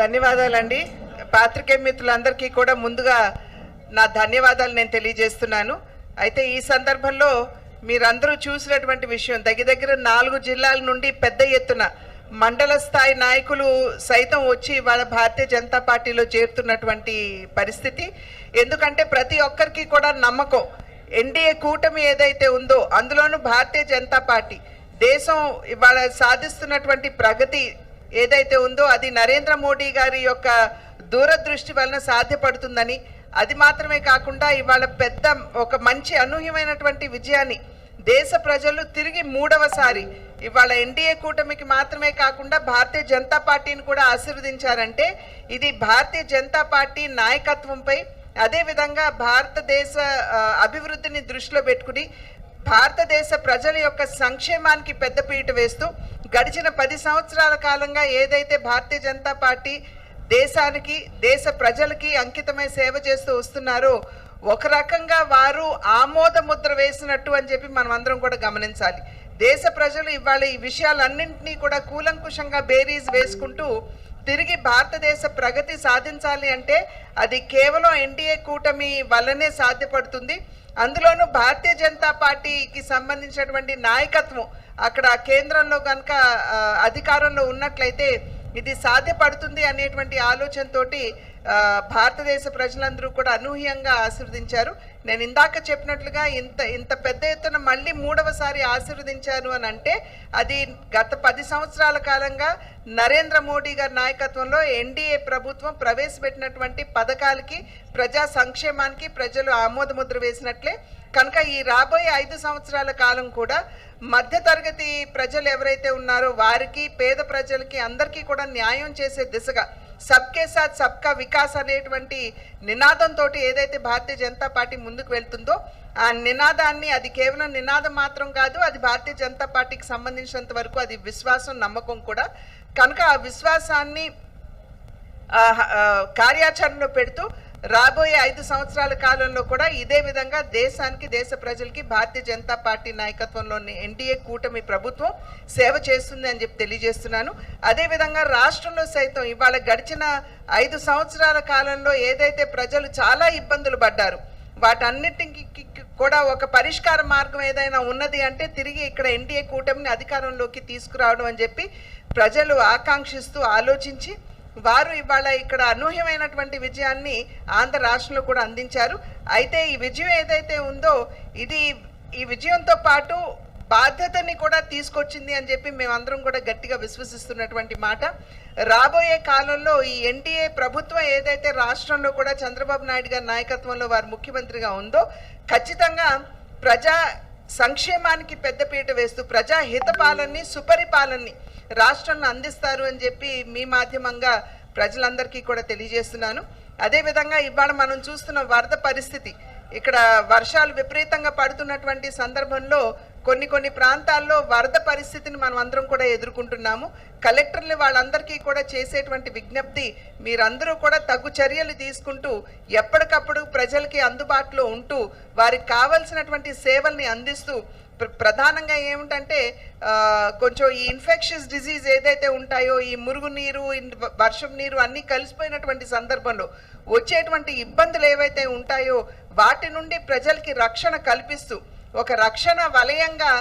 ధన్యవాదాలండి. పాత్రికే మిత్రులందరికీ కూడా ముందుగా నా ధన్యవాదాలు నేను తెలియజేస్తున్నాను. అయితే ఈ సందర్భంలో మీరందరూ చూసినటువంటి విషయం దగ్గర దగ్గర నాలుగు జిల్లాల నుండి పెద్ద ఎత్తున మండల స్థాయి నాయకులు సైతం వచ్చి వాళ్ళ భారతీయ జనతా పార్టీలో చేరుతున్నటువంటి పరిస్థితి. ఎందుకంటే ప్రతి ఒక్కరికి కూడా నమ్మకం ఎన్డీఏ కూటమి ఏదైతే ఉందో అందులోనూ భారతీయ జనతా పార్టీ దేశం ఇవాళ సాధిస్తున్నటువంటి ప్రగతి ఏదైతే ఉందో అది నరేంద్ర మోడీ గారి యొక్క దూరదృష్టి వలన సాధ్యపడుతుందని అది మాత్రమే కాకుండా ఇవాళ పెద్ద ఒక మంచి అనూహ్యమైనటువంటి విజయాన్ని దేశ ప్రజలు తిరిగి మూడవసారి ఇవాళ ఎన్డీఏ కూటమికి మాత్రమే కాకుండా భారతీయ జనతా పార్టీని కూడా ఆశీర్వదించారంటే ఇది భారతీయ జనతా పార్టీ నాయకత్వంపై అదేవిధంగా భారతదేశ అభివృద్ధిని దృష్టిలో పెట్టుకుని భారతదేశ ప్రజల యొక్క సంక్షేమానికి పెద్దపీట వేస్తూ గడిచిన పది సంవత్సరాల కాలంగా ఏదైతే భారతీయ జనతా పార్టీ దేశానికి దేశ ప్రజలకి అంకితమై సేవ చేస్తూ వస్తున్నారో ఒక రకంగా వారు ఆమోద ముద్ర వేసినట్టు అని చెప్పి మనం అందరం కూడా గమనించాలి. దేశ ప్రజలు ఇవాళ ఈ విషయాలన్నింటినీ కూడా కూలంకుషంగా బేరీజ్ వేసుకుంటూ తిరిగి భారతదేశ ప్రగతి సాధించాలి అంటే అది కేవలం ఎన్డీఏ కూటమి వల్లనే సాధ్యపడుతుంది. అందులోనూ భారతీయ జనతా పార్టీకి సంబంధించినటువంటి నాయకత్వం అక్కడ కేంద్రంలో కనుక అధికారంలో ఉన్నట్లయితే ఇది సాధ్యపడుతుంది అనేటువంటి ఆలోచనతోటి భారతదేశ ప్రజలందరూ కూడా అనూహ్యంగా ఆశీర్వదించారు. నేను ఇందాక చెప్పినట్లుగా ఇంత ఇంత పెద్ద ఎత్తున మళ్ళీ మూడవసారి ఆశీర్వదించారు అని అంటే అది గత పది సంవత్సరాల కాలంగా నరేంద్ర మోడీ గారి నాయకత్వంలో ఎన్డీఏ ప్రభుత్వం ప్రవేశపెట్టినటువంటి పథకాలకి ప్రజా సంక్షేమానికి ప్రజలు ఆమోదముద్ర వేసినట్లే. కనుక ఈ రాబోయే ఐదు సంవత్సరాల కాలం కూడా మధ్యతరగతి ప్రజలు ఎవరైతే ఉన్నారో వారికి పేద ప్రజలకి అందరికీ కూడా న్యాయం చేసే దిశగా సబ్కే సాత్ సబ్కా వికాస్ అనేటువంటి నినాదంతో ఏదైతే భారతీయ జనతా పార్టీ ముందుకు వెళ్తుందో ఆ నినాదాన్ని అది కేవలం నినాదం మాత్రం కాదు అది భారతీయ జనతా పార్టీకి సంబంధించినంత వరకు అది విశ్వాసం నమ్మకం కూడా. కనుక ఆ విశ్వాసాన్ని కార్యాచరణలో పెడుతూ రాబోయే ఐదు సంవత్సరాల కాలంలో కూడా ఇదే విధంగా దేశానికి దేశ ప్రజలకి భారతీయ జనతా పార్టీ నాయకత్వంలోని ఎన్డీఏ కూటమి ప్రభుత్వం సేవ చేస్తుంది అని చెప్పి తెలియజేస్తున్నాను. అదేవిధంగా రాష్ట్రంలో సైతం ఇవాళ గడిచిన ఐదు సంవత్సరాల కాలంలో ఏదైతే ప్రజలు చాలా ఇబ్బందులు పడ్డారు వాటన్నిటికి కూడా ఒక పరిష్కార మార్గం ఏదైనా ఉన్నది అంటే తిరిగి ఇక్కడ ఎన్డీఏ కూటమిని అధికారంలోకి తీసుకురావడం అని చెప్పి ప్రజలు ఆకాంక్షిస్తూ ఆలోచించి వారు ఇవాళ ఇక్కడ అనూహ్యమైనటువంటి విజయాన్ని ఆంధ్ర రాష్ట్రంలో కూడా అందించారు. అయితే ఈ విజయం ఏదైతే ఉందో ఇది ఈ విజయంతో పాటు బాధ్యతని కూడా తీసుకొచ్చింది అని చెప్పి మేమందరం కూడా గట్టిగా విశ్వసిస్తున్నటువంటి మాట. రాబోయే కాలంలో ఈ ఎన్డీఏ ప్రభుత్వం ఏదైతే రాష్ట్రంలో కూడా చంద్రబాబు నాయుడు గారి నాయకత్వంలో వారు ముఖ్యమంత్రిగా ఉందో ఖచ్చితంగా ప్రజా సంక్షేమానికి పెద్దపీట వేస్తూ ప్రజా హితపాలనని సుపరిపాలనని రాష్ట్రంలో అందిస్తారు అని చెప్పి మీ మాధ్యమంగా ప్రజలందరికీ కూడా తెలియజేస్తున్నాను. అదేవిధంగా ఇవాళ మనం చూస్తున్న వరద పరిస్థితి ఇక్కడ వర్షాలు విపరీతంగా పడుతున్నటువంటి సందర్భంలో కొన్ని కొన్ని ప్రాంతాల్లో వరద పరిస్థితిని మనం అందరం కూడా ఎదుర్కొంటున్నాము. కలెక్టర్లు వాళ్ళందరికీ కూడా చేసేటువంటి విజ్ఞప్తి మీరందరూ కూడా తగు చర్యలు తీసుకుంటూ ఎప్పటికప్పుడు ప్రజలకి అందుబాటులో ఉంటూ వారికి కావలసినటువంటి సేవల్ని అందిస్తూ ప్రధానంగా ఏమిటంటే కొంచెం ఈ ఇన్ఫెక్షన్స్ డిసీజ్ ఏదైతే ఉంటాయో ఈ మురుగునీరు వర్షం నీరు అన్నీ కలిసిపోయినటువంటి సందర్భంలో వచ్చేటువంటి ఇబ్బందులు ఏవైతే ఉంటాయో వాటి నుండి ప్రజలకి రక్షణ కల్పిస్తూ ఒక రక్షణ వలయంగా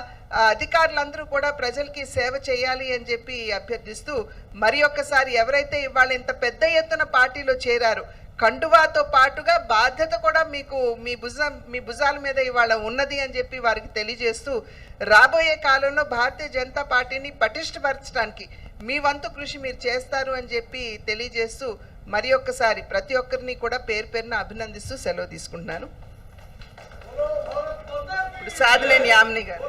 అధికారులందరూ కూడా ప్రజలకి సేవ చేయాలి అని చెప్పి అభ్యర్థిస్తూ మరి ఒక్కసారి ఎవరైతే ఇవాళ ఇంత పెద్ద ఎత్తున పార్టీలో చేరారు కండువాతో పాటుగా బాధ్యత కూడా మీకు మీ భుజం మీ భుజాల మీద ఇవాళ ఉన్నది అని చెప్పి వారికి తెలియజేస్తూ రాబోయే కాలంలో భారతీయ జనతా పార్టీని పటిష్టపరచడానికి మీ వంతు కృషి మీరు చేస్తారు అని చెప్పి తెలియజేస్తూ మరి ఒక్కసారి ప్రతి ఒక్కరిని కూడా పేరు పేరున అభినందిస్తూ సెలవు తీసుకుంటున్నాను. ఇప్పుడు సాధులేని యామిని గారు.